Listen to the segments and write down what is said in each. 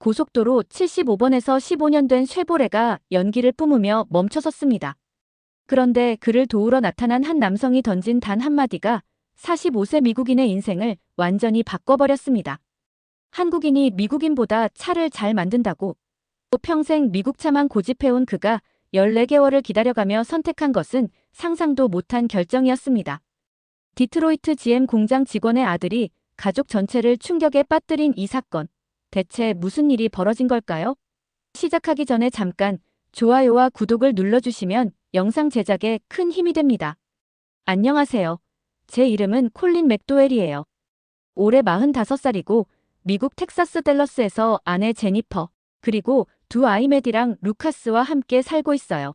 고속도로 75번에서 15년 된 쉐보레가 연기를 뿜으며 멈춰섰습니다. 그런데 그를 도우러 나타난 한 남성이 던진 단 한마디가 45세 미국인의 인생을 완전히 바꿔버렸습니다. 한국인이 미국인보다 차를 잘 만든다고 또 평생 미국 차만 고집해온 그가 14개월을 기다려가며 선택한 것은 상상도 못한 결정이었습니다. 디트로이트 GM 공장 직원의 아들이 가족 전체를 충격에 빠뜨린 이 사건. 대체 무슨 일이 벌어진 걸까요? 시작하기 전에 잠깐 좋아요와 구독을 눌러주시면 영상 제작에 큰 힘이 됩니다. 안녕하세요. 제 이름은 콜린 맥도웰이에요. 올해 45살이고 미국 텍사스 댈러스에서 아내 제니퍼, 그리고 두 아이 메디랑 루카스와 함께 살고 있어요.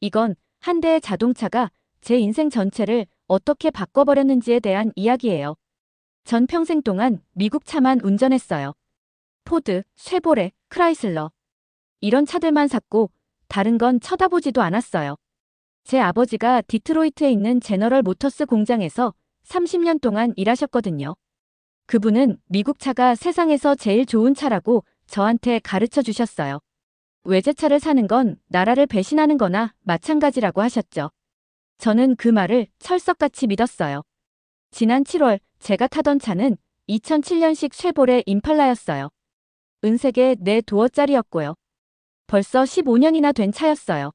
이건 한 대의 자동차가 제 인생 전체를 어떻게 바꿔버렸는지에 대한 이야기예요. 전 평생 동안 미국 차만 운전했어요. 포드, 쉐보레, 크라이슬러. 이런 차들만 샀고 다른 건 쳐다보지도 않았어요. 제 아버지가 디트로이트에 있는 제너럴 모터스 공장에서 30년 동안 일하셨거든요. 그분은 미국 차가 세상에서 제일 좋은 차라고 저한테 가르쳐 주셨어요. 외제차를 사는 건 나라를 배신하는 거나 마찬가지라고 하셨죠. 저는 그 말을 철석같이 믿었어요. 지난 7월 제가 타던 차는 2007년식 쉐보레 임팔라였어요. 은색의 네 도어짜리였고요. 벌써 15년이나 된 차였어요.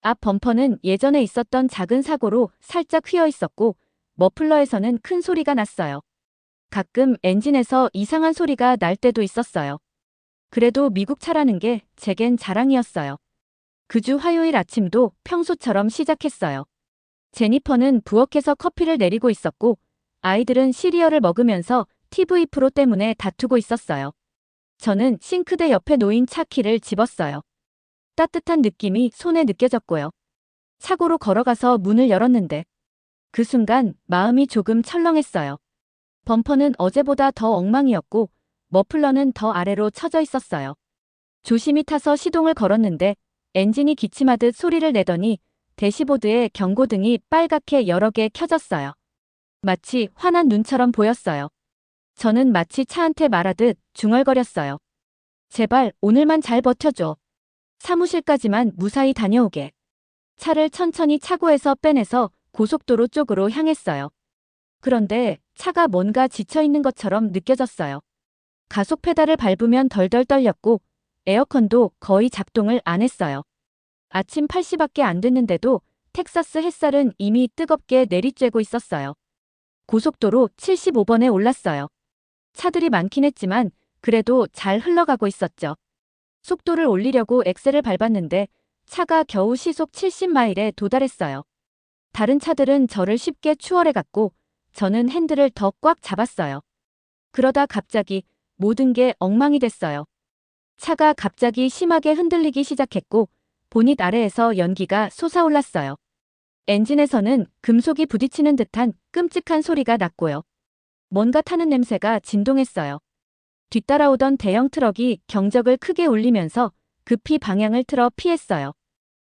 앞 범퍼는 예전에 있었던 작은 사고로 살짝 휘어 있었고 머플러에서는 큰 소리가 났어요. 가끔 엔진에서 이상한 소리가 날 때도 있었어요. 그래도 미국 차라는 게 제겐 자랑이었어요. 그 주 화요일 아침도 평소처럼 시작했어요. 제니퍼는 부엌에서 커피를 내리고 있었고 아이들은 시리얼을 먹으면서 TV 프로 때문에 다투고 있었어요. 저는 싱크대 옆에 놓인 차 키를 집었어요. 따뜻한 느낌이 손에 느껴졌고요. 차고로 걸어가서 문을 열었는데 그 순간 마음이 조금 철렁했어요. 범퍼는 어제보다 더 엉망이었고 머플러는 더 아래로 처져 있었어요. 조심히 타서 시동을 걸었는데 엔진이 기침하듯 소리를 내더니 대시보드에 경고등이 빨갛게 여러 개 켜졌어요. 마치 화난 눈처럼 보였어요. 저는 마치 차한테 말하듯 중얼거렸어요. 제발 오늘만 잘 버텨줘. 사무실까지만 무사히 다녀오게. 차를 천천히 차고에서 빼내서 고속도로 쪽으로 향했어요. 그런데 차가 뭔가 지쳐있는 것처럼 느껴졌어요. 가속 페달을 밟으면 덜덜 떨렸고 에어컨도 거의 작동을 안 했어요. 아침 8시밖에 안 됐는데도 텍사스 햇살은 이미 뜨겁게 내리쬐고 있었어요. 고속도로 75번에 올랐어요. 차들이 많긴 했지만 그래도 잘 흘러가고 있었죠. 속도를 올리려고 엑셀을 밟았는데 차가 겨우 시속 70마일에 도달했어요. 다른 차들은 저를 쉽게 추월해갔고 저는 핸들을 더 꽉 잡았어요. 그러다 갑자기 모든 게 엉망이 됐어요. 차가 갑자기 심하게 흔들리기 시작했고 보닛 아래에서 연기가 솟아올랐어요. 엔진에서는 금속이 부딪히는 듯한 끔찍한 소리가 났고요. 뭔가 타는 냄새가 진동했어요. 뒤따라오던 대형 트럭이 경적을 크게 울리면서 급히 방향을 틀어 피했어요.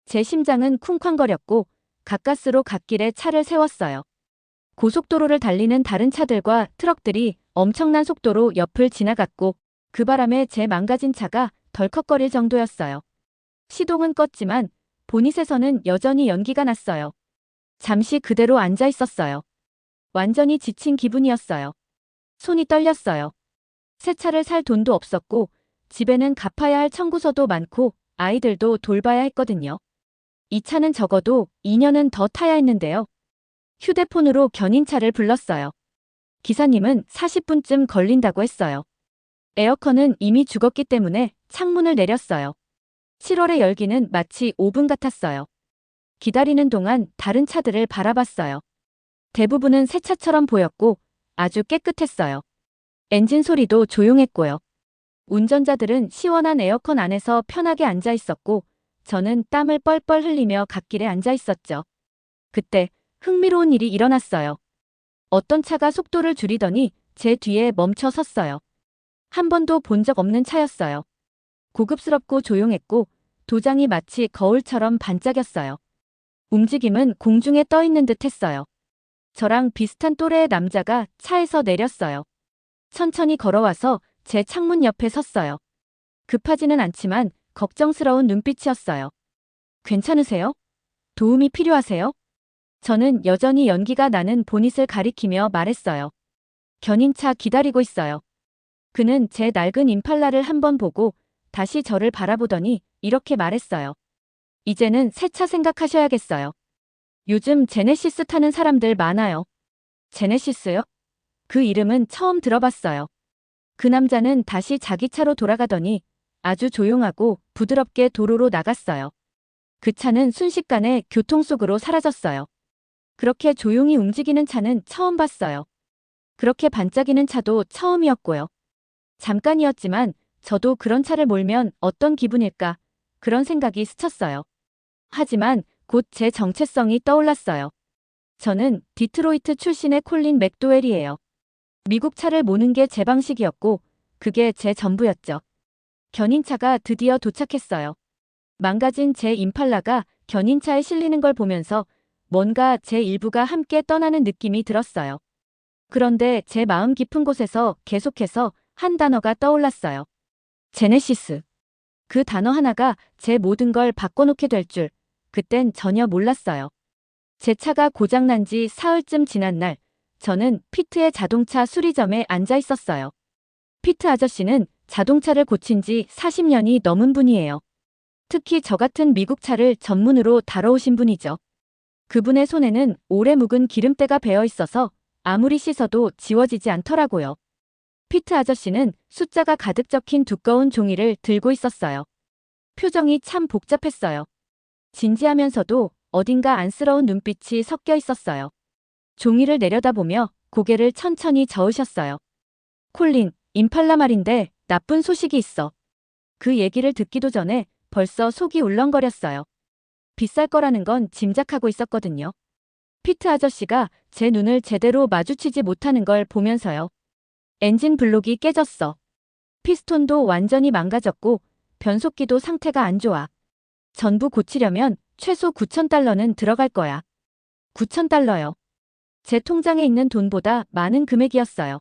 제 심장은 쿵쾅거렸고 가까스로 갓길에 차를 세웠어요. 고속도로를 달리는 다른 차들과 트럭들이 엄청난 속도로 옆을 지나갔고 그 바람에 제 망가진 차가 덜컥거릴 정도였어요. 시동은 껐지만 보닛에서는 여전히 연기가 났어요. 잠시 그대로 앉아 있었어요. 완전히 지친 기분이었어요. 손이 떨렸어요. 새 차를 살 돈도 없었고 집에는 갚아야 할 청구서도 많고 아이들도 돌봐야 했거든요. 이 차는 적어도 2년은 더 타야 했는데요. 휴대폰으로 견인차를 불렀어요. 기사님은 40분쯤 걸린다고 했어요. 에어컨은 이미 죽었기 때문에 창문을 내렸어요. 7월의 열기는 마치 5분 같았어요. 기다리는 동안 다른 차들을 바라봤어요. 대부분은 새 차처럼 보였고 아주 깨끗했어요. 엔진 소리도 조용했고요. 운전자들은 시원한 에어컨 안에서 편하게 앉아 있었고 저는 땀을 뻘뻘 흘리며 갓길에 앉아 있었죠. 그때 흥미로운 일이 일어났어요. 어떤 차가 속도를 줄이더니 제 뒤에 멈춰 섰어요. 한 번도 본 적 없는 차였어요. 고급스럽고 조용했고 도장이 마치 거울처럼 반짝였어요. 움직임은 공중에 떠 있는 듯 했어요. 저랑 비슷한 또래의 남자가 차에서 내렸어요. 천천히 걸어와서 제 창문 옆에 섰어요. 급하지는 않지만 걱정스러운 눈빛이었어요. 괜찮으세요? 도움이 필요하세요? 저는 여전히 연기가 나는 보닛을 가리키며 말했어요. 견인차 기다리고 있어요. 그는 제 낡은 임팔라를 한번 보고 다시 저를 바라보더니 이렇게 말했어요. 이제는 새 차 생각하셔야겠어요. 요즘 제네시스 타는 사람들 많아요. 제네시스요? 그 이름은 처음 들어봤어요. 그 남자는 다시 자기 차로 돌아가더니 아주 조용하고 부드럽게 도로로 나갔어요. 그 차는 순식간에 교통 속으로 사라졌어요. 그렇게 조용히 움직이는 차는 처음 봤어요. 그렇게 반짝이는 차도 처음이었고요. 잠깐이었지만 저도 그런 차를 몰면 어떤 기분일까 그런 생각이 스쳤어요. 하지만 곧 제 정체성이 떠올랐어요. 저는 디트로이트 출신의 콜린 맥도웰이에요. 미국 차를 모는 게 제 방식이었고 그게 제 전부였죠. 견인차가 드디어 도착했어요. 망가진 제 임팔라가 견인차에 실리는 걸 보면서 뭔가 제 일부가 함께 떠나는 느낌이 들었어요. 그런데 제 마음 깊은 곳에서 계속해서 한 단어가 떠올랐어요. 제네시스. 그 단어 하나가 제 모든 걸 바꿔놓게 될 줄, 그땐 전혀 몰랐어요. 제 차가 고장난 지 사흘쯤 지난 날, 저는 피트의 자동차 수리점에 앉아 있었어요. 피트 아저씨는 자동차를 고친 지 40년이 넘은 분이에요. 특히 저 같은 미국 차를 전문으로 다뤄오신 분이죠. 그분의 손에는 오래 묵은 기름때가 배어 있어서 아무리 씻어도 지워지지 않더라고요. 피트 아저씨는 숫자가 가득 적힌 두꺼운 종이를 들고 있었어요. 표정이 참 복잡했어요. 진지하면서도 어딘가 안쓰러운 눈빛이 섞여 있었어요. 종이를 내려다보며 고개를 천천히 저으셨어요. 콜린, 임팔라 말인데 나쁜 소식이 있어. 그 얘기를 듣기도 전에 벌써 속이 울렁거렸어요. 비쌀 거라는 건 짐작하고 있었거든요. 피트 아저씨가 제 눈을 제대로 마주치지 못하는 걸 보면서요. 엔진 블록이 깨졌어. 피스톤도 완전히 망가졌고 변속기도 상태가 안 좋아. 전부 고치려면 최소 9,000달러는 들어갈 거야. 9,000달러요. 제 통장에 있는 돈보다 많은 금액이었어요.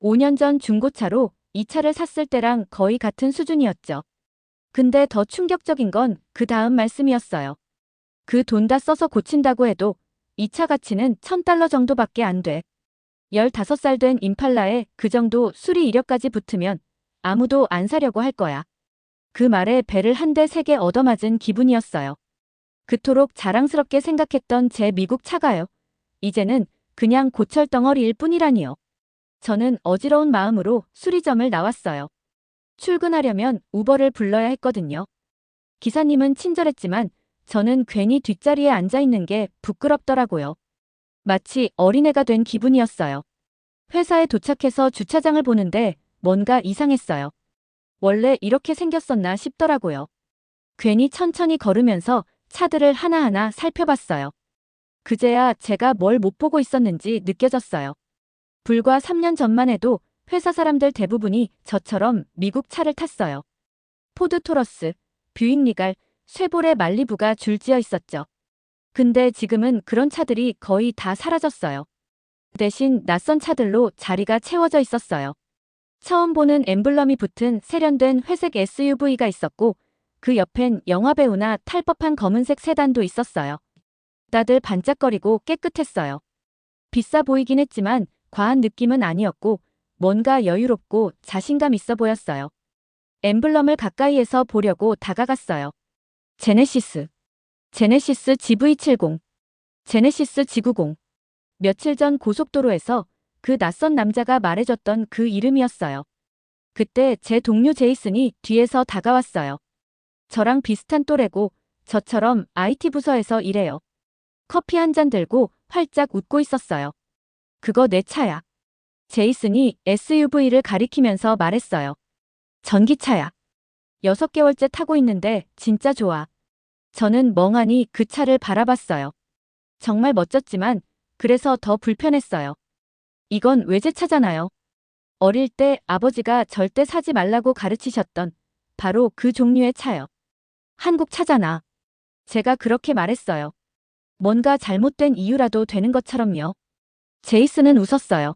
5년 전 중고차로 이 차를 샀을 때랑 거의 같은 수준이었죠. 근데 더 충격적인 건 그 다음 말씀이었어요. 그 돈 다 써서 고친다고 해도 이 차 가치는 1000달러 정도밖에 안 돼. 15살 된 임팔라에 그 정도 수리 이력까지 붙으면 아무도 안 사려고 할 거야. 그 말에 배를 한 대세개 얻어맞은 기분이었어요. 그토록 자랑스럽게 생각했던 제 미국 차가요. 이제는 그냥 고철 덩어리일 뿐이라니요. 저는 어지러운 마음으로 수리점을 나왔어요. 출근하려면 우버를 불러야 했거든요. 기사님은 친절했지만 저는 괜히 뒷자리에 앉아 있는 게 부끄럽더라고요. 마치 어린애가 된 기분이었어요. 회사에 도착해서 주차장을 보는데 뭔가 이상했어요. 원래 이렇게 생겼었나 싶더라고요. 괜히 천천히 걸으면서 차들을 하나하나 살펴봤어요. 그제야 제가 뭘 못 보고 있었는지 느껴졌어요. 불과 3년 전만 해도 회사 사람들 대부분이 저처럼 미국 차를 탔어요. 포드 토러스, 뷰익 리갈, 쉐보레 말리부가 줄지어 있었죠. 근데 지금은 그런 차들이 거의 다 사라졌어요. 대신 낯선 차들로 자리가 채워져 있었어요. 처음 보는 엠블럼이 붙은 세련된 회색 SUV가 있었고 그 옆엔 영화배우나 탈 법한 검은색 세단도 있었어요. 다들 반짝거리고 깨끗했어요. 비싸 보이긴 했지만 과한 느낌은 아니었고 뭔가 여유롭고 자신감 있어 보였어요. 엠블럼을 가까이에서 보려고 다가갔어요. 제네시스. 제네시스 GV70. 제네시스 G90. 며칠 전 고속도로에서 그 낯선 남자가 말해줬던 그 이름이었어요. 그때 제 동료 제이슨이 뒤에서 다가왔어요. 저랑 비슷한 또래고 저처럼 IT 부서에서 일해요. 커피 한 잔 들고 활짝 웃고 있었어요. 그거 내 차야. 제이슨이 SUV를 가리키면서 말했어요. 전기차야. 6개월째 타고 있는데 진짜 좋아. 저는 멍하니 그 차를 바라봤어요. 정말 멋졌지만 그래서 더 불편했어요. 이건 외제차잖아요. 어릴 때 아버지가 절대 사지 말라고 가르치셨던 바로 그 종류의 차요. 한국 차잖아. 제가 그렇게 말했어요. 뭔가 잘못된 이유라도 되는 것처럼요. 제이슨은 웃었어요.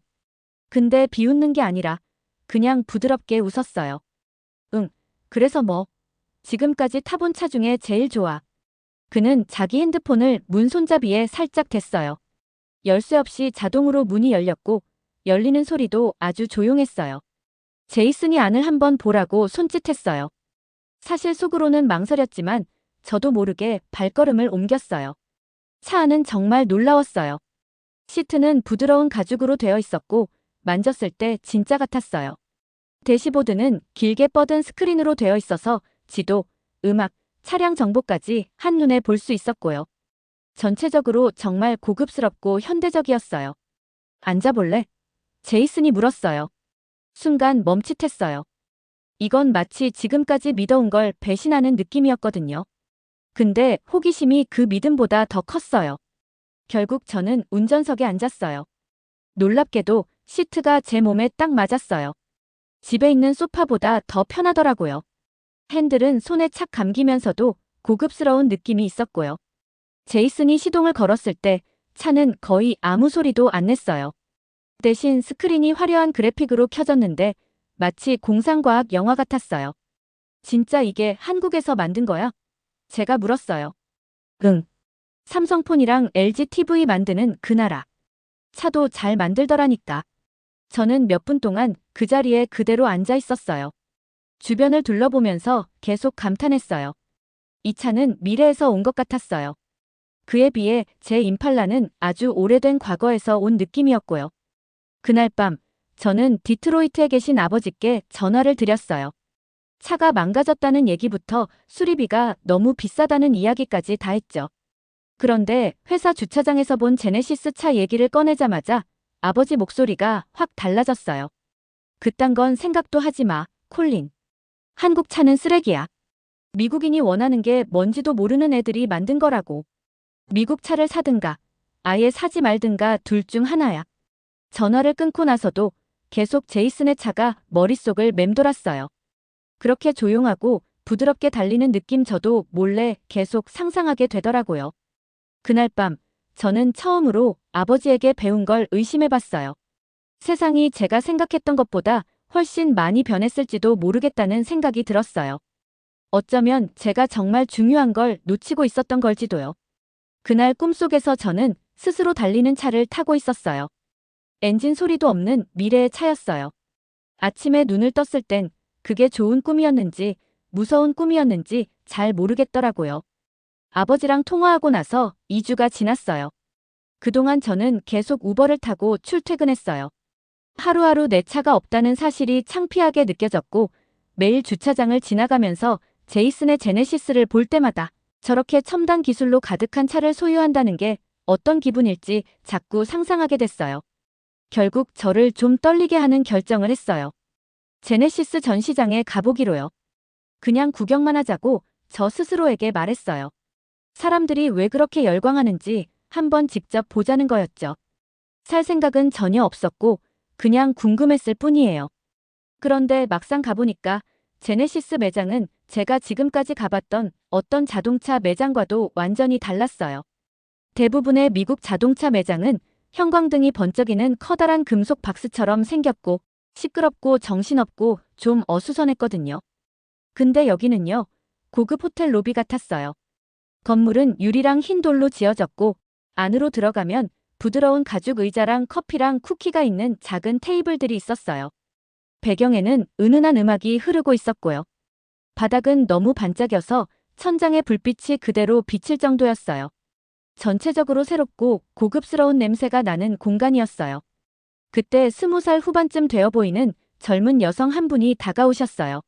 근데 비웃는 게 아니라 그냥 부드럽게 웃었어요. 응, 그래서 뭐, 지금까지 타본 차 중에 제일 좋아. 그는 자기 핸드폰을 문 손잡이에 살짝 댔어요. 열쇠 없이 자동으로 문이 열렸고, 열리는 소리도 아주 조용했어요. 제이슨이 안을 한번 보라고 손짓했어요. 사실 속으로는 망설였지만 저도 모르게 발걸음을 옮겼어요. 차 안은 정말 놀라웠어요. 시트는 부드러운 가죽으로 되어 있었고 만졌을 때 진짜 같았어요. 대시보드는 길게 뻗은 스크린으로 되어 있어서 지도, 음악, 차량 정보까지 한눈에 볼 수 있었고요. 전체적으로 정말 고급스럽고 현대적이었어요. 앉아볼래? 제이슨이 물었어요. 순간 멈칫했어요. 이건 마치 지금까지 믿어온 걸 배신하는 느낌이었거든요. 근데 호기심이 그 믿음보다 더 컸어요. 결국 저는 운전석에 앉았어요. 놀랍게도 시트가 제 몸에 딱 맞았어요. 집에 있는 소파보다 더 편하더라고요. 핸들은 손에 착 감기면서도 고급스러운 느낌이 있었고요. 제이슨이 시동을 걸었을 때 차는 거의 아무 소리도 안 냈어요. 대신 스크린이 화려한 그래픽으로 켜졌는데 마치 공상과학 영화 같았어요. 진짜 이게 한국에서 만든 거야? 제가 물었어요. 응. 삼성폰이랑 LG TV 만드는 그 나라. 차도 잘 만들더라니까. 저는 몇 분 동안 그 자리에 그대로 앉아 있었어요. 주변을 둘러보면서 계속 감탄했어요. 이 차는 미래에서 온 것 같았어요. 그에 비해 제 임팔라는 아주 오래된 과거에서 온 느낌이었고요. 그날 밤, 저는 디트로이트에 계신 아버지께 전화를 드렸어요. 차가 망가졌다는 얘기부터 수리비가 너무 비싸다는 이야기까지 다 했죠. 그런데 회사 주차장에서 본 제네시스 차 얘기를 꺼내자마자 아버지 목소리가 확 달라졌어요. 그딴 건 생각도 하지 마, 콜린. 한국 차는 쓰레기야. 미국인이 원하는 게 뭔지도 모르는 애들이 만든 거라고. 미국 차를 사든가, 아예 사지 말든가 둘 중 하나야. 전화를 끊고 나서도 계속 제이슨의 차가 머릿속을 맴돌았어요. 그렇게 조용하고 부드럽게 달리는 느낌 저도 몰래 계속 상상하게 되더라고요. 그날 밤, 저는 처음으로 아버지에게 배운 걸 의심해봤어요. 세상이 제가 생각했던 것보다 훨씬 많이 변했을지도 모르겠다는 생각이 들었어요. 어쩌면 제가 정말 중요한 걸 놓치고 있었던 걸지도요. 그날 꿈속에서 저는 스스로 달리는 차를 타고 있었어요. 엔진 소리도 없는 미래의 차였어요. 아침에 눈을 떴을 땐 그게 좋은 꿈이었는지 무서운 꿈이었는지 잘 모르겠더라고요. 아버지랑 통화하고 나서 2주가 지났어요. 그동안 저는 계속 우버를 타고 출퇴근했어요. 하루하루 내 차가 없다는 사실이 창피하게 느껴졌고 매일 주차장을 지나가면서 제이슨의 제네시스를 볼 때마다 저렇게 첨단 기술로 가득한 차를 소유한다는 게 어떤 기분일지 자꾸 상상하게 됐어요. 결국 저를 좀 떨리게 하는 결정을 했어요. 제네시스 전시장에 가보기로요. 그냥 구경만 하자고 저 스스로에게 말했어요. 사람들이 왜 그렇게 열광하는지 한번 직접 보자는 거였죠. 살 생각은 전혀 없었고 그냥 궁금했을 뿐이에요. 그런데 막상 가보니까 제네시스 매장은 제가 지금까지 가봤던 어떤 자동차 매장과도 완전히 달랐어요. 대부분의 미국 자동차 매장은 형광등이 번쩍이는 커다란 금속 박스처럼 생겼고 시끄럽고 정신없고 좀 어수선했거든요. 근데 여기는요, 고급 호텔 로비 같았어요. 건물은 유리랑 흰 돌로 지어졌고 안으로 들어가면 부드러운 가죽 의자랑 커피랑 쿠키가 있는 작은 테이블들이 있었어요. 배경에는 은은한 음악이 흐르고 있었고요. 바닥은 너무 반짝여서 천장의 불빛이 그대로 비칠 정도였어요. 전체적으로 새롭고 고급스러운 냄새가 나는 공간이었어요. 그때 스무 살 후반쯤 되어 보이는 젊은 여성 한 분이 다가오셨어요.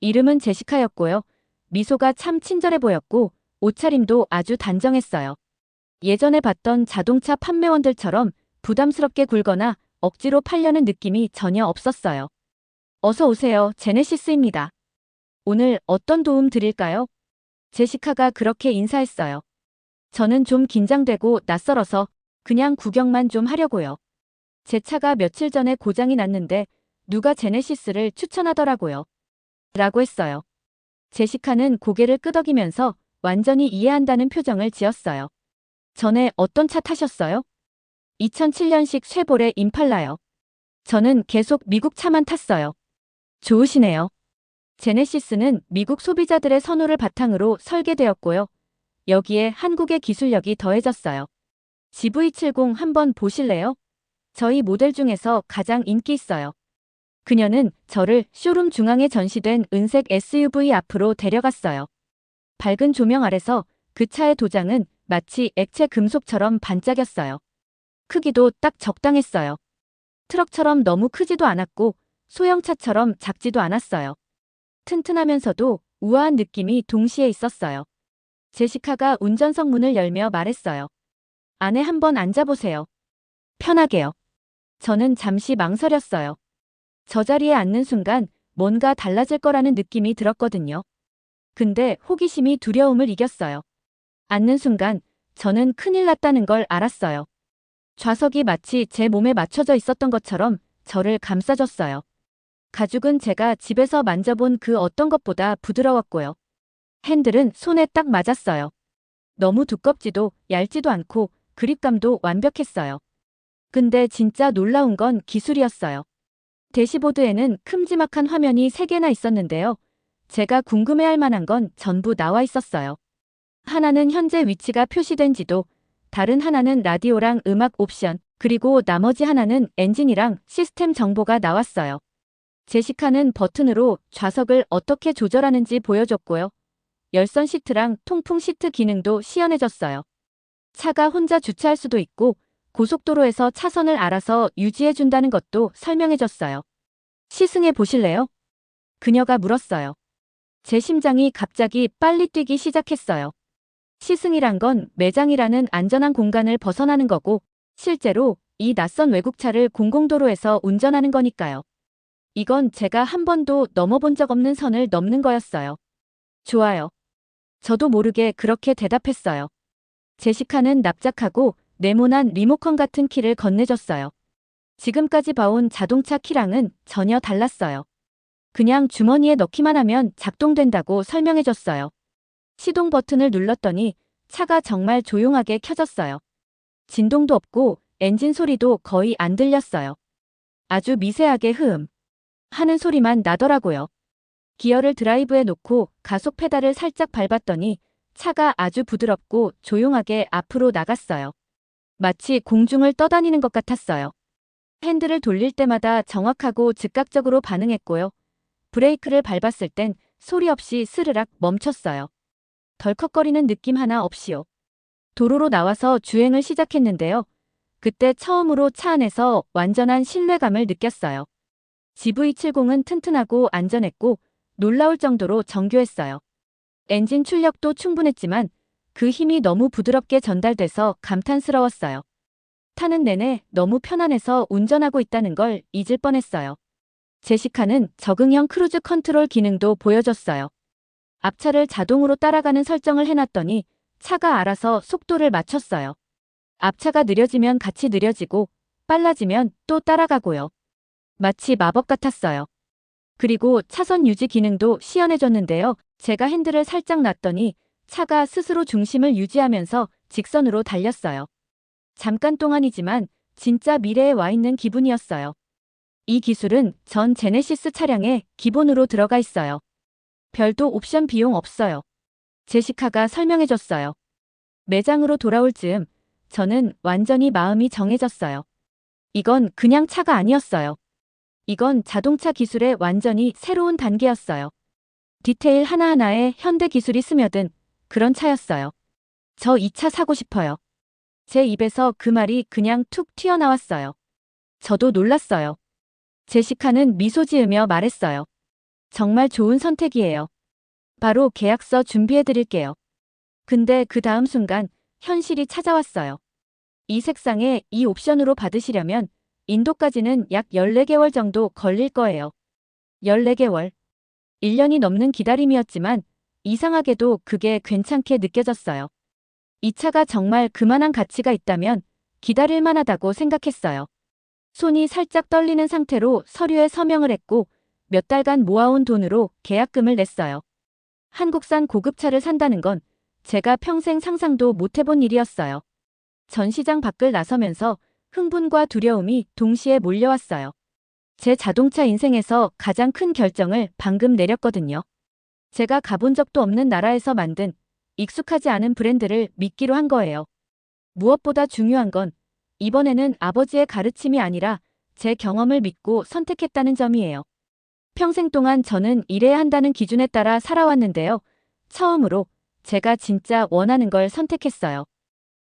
이름은 제시카였고요. 미소가 참 친절해 보였고 옷차림도 아주 단정했어요. 예전에 봤던 자동차 판매원들처럼 부담스럽게 굴거나 억지로 팔려는 느낌이 전혀 없었어요. 어서 오세요. 제네시스입니다. 오늘 어떤 도움 드릴까요? 제시카가 그렇게 인사했어요. 저는 좀 긴장되고 낯설어서 그냥 구경만 좀 하려고요. 제 차가 며칠 전에 고장이 났는데 누가 제네시스를 추천하더라고요. 라고 했어요. 제시카는 고개를 끄덕이면서 완전히 이해한다는 표정을 지었어요. 전에 어떤 차 타셨어요? 2007년식 쉐보레 임팔라요. 저는 계속 미국 차만 탔어요. 좋으시네요. 제네시스는 미국 소비자들의 선호를 바탕으로 설계되었고요. 여기에 한국의 기술력이 더해졌어요. GV70 한번 보실래요? 저희 모델 중에서 가장 인기 있어요. 그녀는 저를 쇼룸 중앙에 전시된 은색 SUV 앞으로 데려갔어요. 밝은 조명 아래서 그 차의 도장은 마치 액체 금속처럼 반짝였어요. 크기도 딱 적당했어요. 트럭처럼 너무 크지도 않았고 소형차처럼 작지도 않았어요. 튼튼하면서도 우아한 느낌이 동시에 있었어요. 제시카가 운전석 문을 열며 말했어요. 안에 한번 앉아보세요. 편하게요. 저는 잠시 망설였어요. 저 자리에 앉는 순간 뭔가 달라질 거라는 느낌이 들었거든요. 근데 호기심이 두려움을 이겼어요. 앉는 순간 저는 큰일 났다는 걸 알았어요. 좌석이 마치 제 몸에 맞춰져 있었던 것처럼 저를 감싸줬어요. 가죽은 제가 집에서 만져본 그 어떤 것보다 부드러웠고요. 핸들은 손에 딱 맞았어요. 너무 두껍지도 얇지도 않고 그립감도 완벽했어요. 근데 진짜 놀라운 건 기술이었어요. 대시보드에는 큼지막한 화면이 3개나 있었는데요. 제가 궁금해할 만한 건 전부 나와 있었어요. 하나는 현재 위치가 표시된 지도, 다른 하나는 라디오랑 음악 옵션, 그리고 나머지 하나는 엔진이랑 시스템 정보가 나왔어요. 제시카는 버튼으로 좌석을 어떻게 조절하는지 보여줬고요. 열선 시트랑 통풍 시트 기능도 시연해줬어요. 차가 혼자 주차할 수도 있고 고속도로에서 차선을 알아서 유지해준다는 것도 설명해줬어요. 시승해 보실래요? 그녀가 물었어요. 제 심장이 갑자기 빨리 뛰기 시작했어요. 시승이란 건 매장이라는 안전한 공간을 벗어나는 거고 실제로 이 낯선 외국차를 공공도로에서 운전하는 거니까요. 이건 제가 한 번도 넘어본 적 없는 선을 넘는 거였어요. 좋아요. 저도 모르게 그렇게 대답했어요. 제시카는 납작하고 네모난 리모컨 같은 키를 건네줬어요. 지금까지 봐온 자동차 키랑은 전혀 달랐어요. 그냥 주머니에 넣기만 하면 작동된다고 설명해줬어요. 시동 버튼을 눌렀더니 차가 정말 조용하게 켜졌어요. 진동도 없고 엔진 소리도 거의 안 들렸어요. 아주 미세하게 흐음 하는 소리만 나더라고요. 기어를 드라이브에 놓고 가속 페달을 살짝 밟았더니 차가 아주 부드럽고 조용하게 앞으로 나갔어요. 마치 공중을 떠다니는 것 같았어요. 핸들을 돌릴 때마다 정확하고 즉각적으로 반응했고요. 브레이크를 밟았을 땐 소리 없이 스르락 멈췄어요. 덜컥거리는 느낌 하나 없이요. 도로로 나와서 주행을 시작했는데요. 그때 처음으로 차 안에서 완전한 신뢰감을 느꼈어요. GV70은 튼튼하고 안전했고 놀라울 정도로 정교했어요. 엔진 출력도 충분했지만 그 힘이 너무 부드럽게 전달돼서 감탄스러웠어요. 타는 내내 너무 편안해서 운전하고 있다는 걸 잊을 뻔했어요. 제시카는 적응형 크루즈 컨트롤 기능도 보여줬어요. 앞차를 자동으로 따라가는 설정을 해놨더니 차가 알아서 속도를 맞췄어요. 앞차가 느려지면 같이 느려지고 빨라지면 또 따라가고요. 마치 마법 같았어요. 그리고 차선 유지 기능도 시연해줬는데요. 제가 핸들을 살짝 놨더니 차가 스스로 중심을 유지하면서 직선으로 달렸어요. 잠깐 동안이지만 진짜 미래에 와 있는 기분이었어요. 이 기술은 전 제네시스 차량에 기본으로 들어가 있어요. 별도 옵션 비용 없어요. 제시카가 설명해줬어요. 매장으로 돌아올 즈음 저는 완전히 마음이 정해졌어요. 이건 그냥 차가 아니었어요. 이건 자동차 기술의 완전히 새로운 단계였어요. 디테일 하나하나에 현대 기술이 스며든 그런 차였어요. 저 이 차 사고 싶어요. 제 입에서 그 말이 그냥 툭 튀어나왔어요. 저도 놀랐어요. 제시카는 미소 지으며 말했어요. 정말 좋은 선택이에요. 바로 계약서 준비해 드릴게요. 근데 그 다음 순간 현실이 찾아왔어요. 이 색상에 이 옵션으로 받으시려면 인도까지는 약 14개월 정도 걸릴 거예요. 14개월. 1년이 넘는 기다림이었지만 이상하게도 그게 괜찮게 느껴졌어요. 이 차가 정말 그만한 가치가 있다면 기다릴 만하다고 생각했어요. 손이 살짝 떨리는 상태로 서류에 서명을 했고 몇 달간 모아온 돈으로 계약금을 냈어요. 한국산 고급차를 산다는 건 제가 평생 상상도 못 해본 일이었어요. 전시장 밖을 나서면서 흥분과 두려움이 동시에 몰려왔어요. 제 자동차 인생에서 가장 큰 결정을 방금 내렸거든요. 제가 가본 적도 없는 나라에서 만든 익숙하지 않은 브랜드를 믿기로 한 거예요. 무엇보다 중요한 건 이번에는 아버지의 가르침이 아니라 제 경험을 믿고 선택했다는 점이에요. 평생 동안 저는 일해야 한다는 기준에 따라 살아왔는데요. 처음으로 제가 진짜 원하는 걸 선택했어요.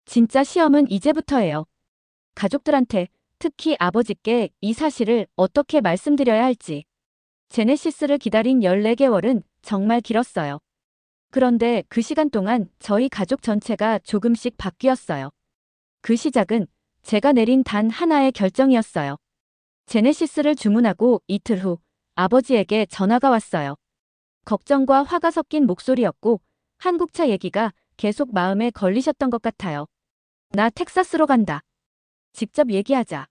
진짜 시험은 이제부터예요. 가족들한테 특히 아버지께 이 사실을 어떻게 말씀드려야 할지. 제네시스를 기다린 14개월은 정말 길었어요. 그런데 그 시간 동안 저희 가족 전체가 조금씩 바뀌었어요. 그 시작은 제가 내린 단 하나의 결정이었어요. 제네시스를 주문하고 이틀 후 아버지에게 전화가 왔어요. 걱정과 화가 섞인 목소리였고 한국차 얘기가 계속 마음에 걸리셨던 것 같아요. 나 텍사스로 간다. 직접 얘기하자.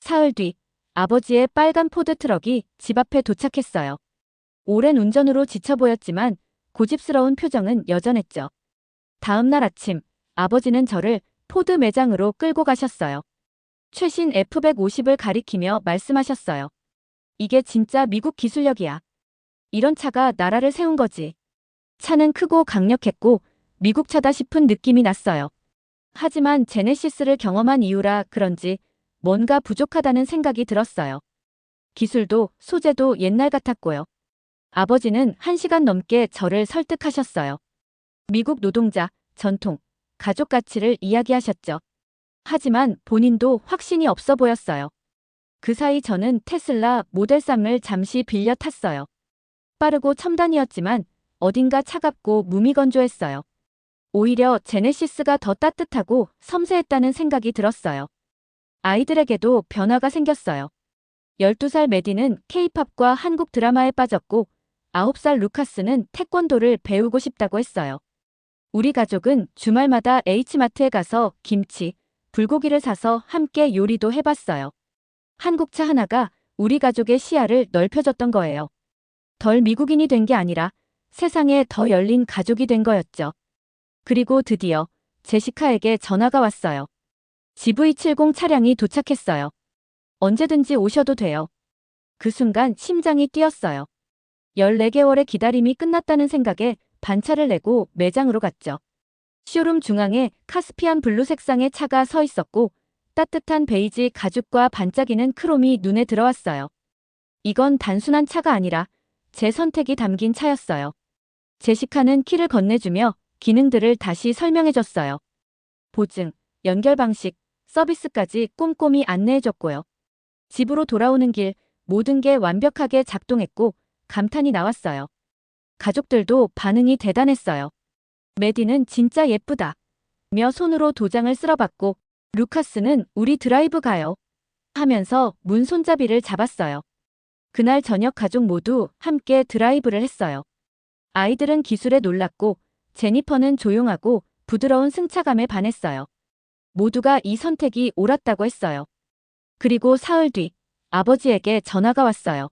사흘 뒤 아버지의 빨간 포드 트럭이 집 앞에 도착했어요. 오랜 운전으로 지쳐 보였지만 고집스러운 표정은 여전했죠. 다음 날 아침 아버지는 저를 포드 매장으로 끌고 가셨어요. 최신 F150을 가리키며 말씀하셨어요. 이게 진짜 미국 기술력이야. 이런 차가 나라를 세운 거지. 차는 크고 강력했고 미국 차다 싶은 느낌이 났어요. 하지만 제네시스를 경험한 이유라 그런지 뭔가 부족하다는 생각이 들었어요. 기술도 소재도 옛날 같았고요. 아버지는 한 시간 넘게 저를 설득하셨어요. 미국 노동자, 전통, 가족 가치를 이야기하셨죠. 하지만 본인도 확신이 없어 보였어요. 그 사이 저는 테슬라 모델 3을 잠시 빌려 탔어요. 빠르고 첨단이었지만 어딘가 차갑고 무미건조했어요. 오히려 제네시스가 더 따뜻하고 섬세했다는 생각이 들었어요. 아이들에게도 변화가 생겼어요. 12살 메디는 케이팝과 한국 드라마에 빠졌고 9살 루카스는 태권도를 배우고 싶다고 했어요. 우리 가족은 주말마다 H마트에 가서 김치, 불고기를 사서 함께 요리도 해봤어요. 한국차 하나가 우리 가족의 시야를 넓혀줬던 거예요. 덜 미국인이 된 게 아니라 세상에 더 열린 가족이 된 거였죠. 그리고 드디어 제시카에게 전화가 왔어요. GV70 차량이 도착했어요. 언제든지 오셔도 돼요. 그 순간 심장이 뛰었어요. 14개월의 기다림이 끝났다는 생각에 반차를 내고 매장으로 갔죠. 쇼룸 중앙에 카스피안 블루 색상의 차가 서 있었고 따뜻한 베이지 가죽과 반짝이는 크롬이 눈에 들어왔어요. 이건 단순한 차가 아니라 제 선택이 담긴 차였어요. 제시카는 키를 건네주며 기능들을 다시 설명해줬어요. 보증, 연결 방식, 서비스까지 꼼꼼히 안내해줬고요. 집으로 돌아오는 길 모든 게 완벽하게 작동했고 감탄이 나왔어요. 가족들도 반응이 대단했어요. 메디는 진짜 예쁘다. 며 손으로 도장을 쓸어봤고 루카스는 우리 드라이브 가요. 하면서 문 손잡이를 잡았어요. 그날 저녁 가족 모두 함께 드라이브를 했어요. 아이들은 기술에 놀랐고 제니퍼는 조용하고 부드러운 승차감에 반했어요. 모두가 이 선택이 옳았다고 했어요. 그리고 사흘 뒤 아버지에게 전화가 왔어요.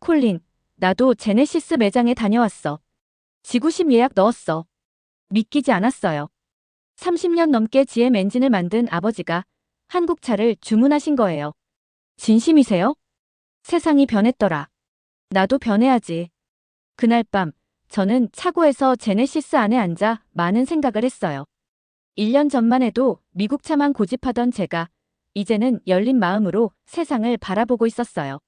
콜린, 나도 제네시스 매장에 다녀왔어. 지구심 예약 넣었어. 믿기지 않았어요. 30년 넘게 GM 엔진을 만든 아버지가 한국 차를 주문하신 거예요. 진심이세요? 세상이 변했더라. 나도 변해야지. 그날 밤 저는 차고에서 제네시스 안에 앉아 많은 생각을 했어요. 1년 전만 해도 미국 차만 고집하던 제가 이제는 열린 마음으로 세상을 바라보고 있었어요.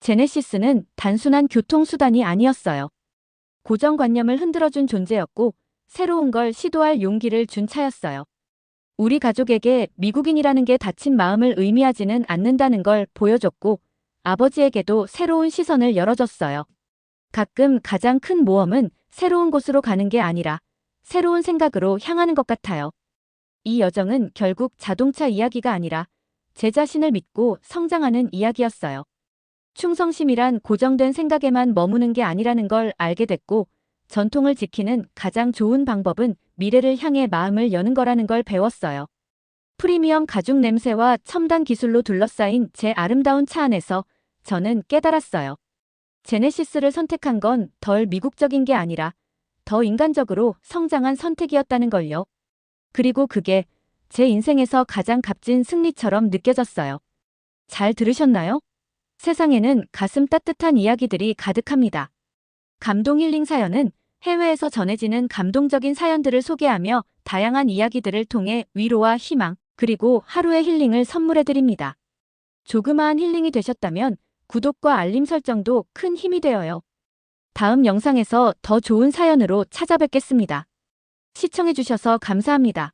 제네시스는 단순한 교통수단이 아니었어요. 고정관념을 흔들어준 존재였고 새로운 걸 시도할 용기를 준 차였어요. 우리 가족에게 미국인이라는 게 다친 마음을 의미하지는 않는다는 걸 보여줬고 아버지에게도 새로운 시선을 열어줬어요. 가끔 가장 큰 모험은 새로운 곳으로 가는 게 아니라 새로운 생각으로 향하는 것 같아요. 이 여정은 결국 자동차 이야기가 아니라 제 자신을 믿고 성장하는 이야기였어요. 충성심이란 고정된 생각에만 머무는 게 아니라는 걸 알게 됐고 전통을 지키는 가장 좋은 방법은 미래를 향해 마음을 여는 거라는 걸 배웠어요. 프리미엄 가죽 냄새와 첨단 기술로 둘러싸인 제 아름다운 차 안에서 저는 깨달았어요. 제네시스를 선택한 건 덜 미국적인 게 아니라 더 인간적으로 성장한 선택이었다는 걸요. 그리고 그게 제 인생에서 가장 값진 승리처럼 느껴졌어요. 잘 들으셨나요? 세상에는 가슴 따뜻한 이야기들이 가득합니다. 감동 힐링 사연은 해외에서 전해지는 감동적인 사연들을 소개하며 다양한 이야기들을 통해 위로와 희망, 그리고 하루의 힐링을 선물해 드립니다. 조그마한 힐링이 되셨다면 구독과 알림 설정도 큰 힘이 되어요. 다음 영상에서 더 좋은 사연으로 찾아뵙겠습니다. 시청해주셔서 감사합니다.